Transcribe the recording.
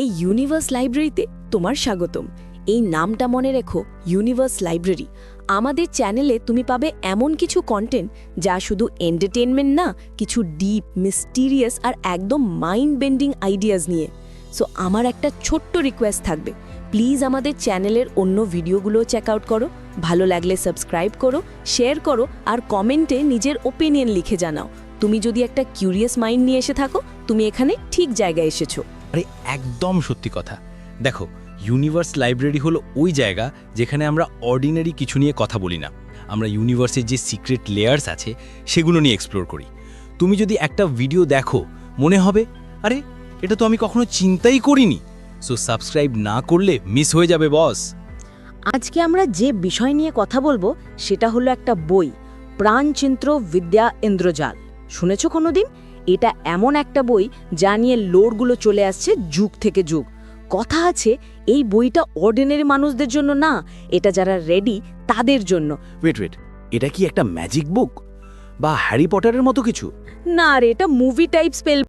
এই ইউনিভার্স লাইব্রেরিতে তোমার স্বাগতম। এই নামটা মনে রেখো ইউনিভার্স লাইব্রেরি আমাদের চ্যানেলে তুমি পাবে এমন কিছু কন্টেন্ট যা শুধু এন্টারটেনমেন্ট না, কিছু ডিপ মিস্টিরিয়াস আর একদম মাইন্ড বেন্ডিং আইডিয়াজ নিয়ে। সো আমার একটা ছোট্ট রিকোয়েস্ট থাকবে। প্লিজ আমাদের চ্যানেলের অন্য ভিডিওগুলো চেক আউট করো। ভালো লাগলে সাবস্ক্রাইব করো শেয়ার করো আর কমেন্টে নিজের ওপিনিয়ন লিখে জানাও। তুমি যদি একটা কিউরিয়াস মাইন্ড নিয়ে এসে থাকো, তুমি এখানে ঠিক জায়গায় এসেছ। আরে, একদম সত্যি কথা। দেখো ইউনিভার্স লাইব্রেরি হলো ওই জায়গা যেখানে আমরা অর্ডিনারি কিছু নিয়ে কথা বলি না। আমরা ইউনিভার্সের যে সিক্রেট লেয়ার্স আছে, সেগুলো নিয়ে এক্সপ্লোর করি। তুমি যদি একটা ভিডিও দেখো, মনে হবে, আরে, এটা তো আমি কখনো চিন্তাই করিনি। সো সাবস্ক্রাইব না করলে মিস হয়ে যাবে বস আজকে আমরা যে বিষয় নিয়ে কথা বলব, সেটা হলো একটা বই প্রাণচিন্ত্র বিদ্যা ইন্দ্রজাল। শুনেছ কোনোদিন? এটা এমন একটা বই যা নিয়ে লোড়গুলো চলে আসছে যুগ থেকে যুগ। কথা আছে এই বইটা অর্ডিনারি মানুষদের জন্য না এটা যারা রেডি তাদের জন্য। ওয়েট ওয়েট এটা কি একটা ম্যাজিক বুক বা হ্যারি পটারের মতো কিছু? না রে এটা মুভি টাইপ স্পেল